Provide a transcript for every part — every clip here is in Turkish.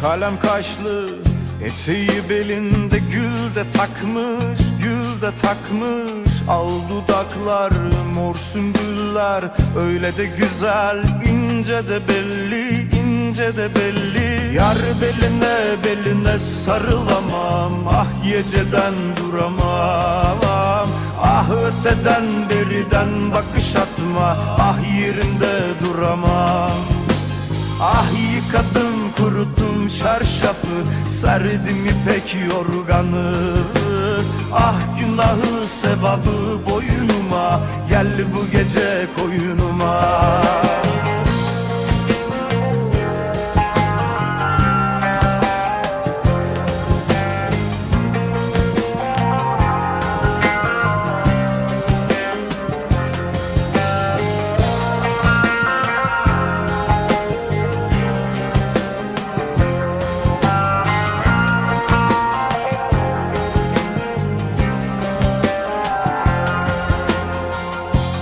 Kalem kaşlı Eteği belinde gül de takmış Gül de takmış. Al dudaklar mor sümbüller Öyle de güzel ince de belli ince de belli. Yar beline beline sarılamam Ah geceden duramam. Ah öteden beriden bakış atma Ah yerinde duramam. Ah yıkadım kurutum çarşafı Serdim ipek yorganı. Ah günahı sevabı boynuma Gel bu gece koyunuma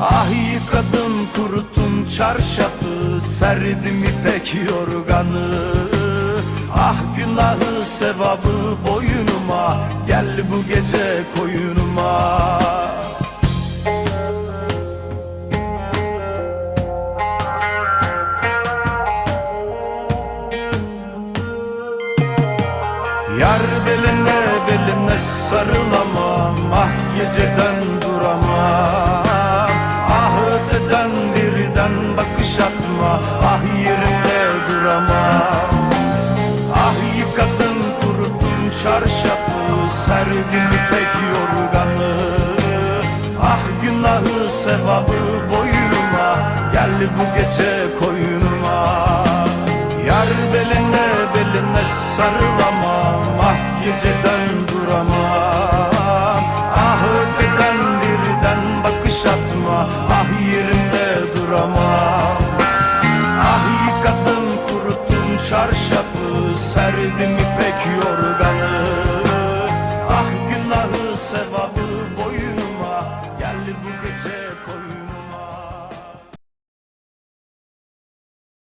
Ah yıkadım kurutun çarşafı Serdim ipek yorganı. Ah günahı sevabı boynuma Gel bu gece koyunuma birden bakış atma Ah yerimde duramam Ah yıkadım kuruttum çarşafı Serdim ipek yorganı. Ah günahı sevabı boynuma. Gel bu gece koyunuma Yar beline beline sarılamam Ah geceden duramam Ah öteden birden bakış atma. Ah Çarşafı serdim ipek yorum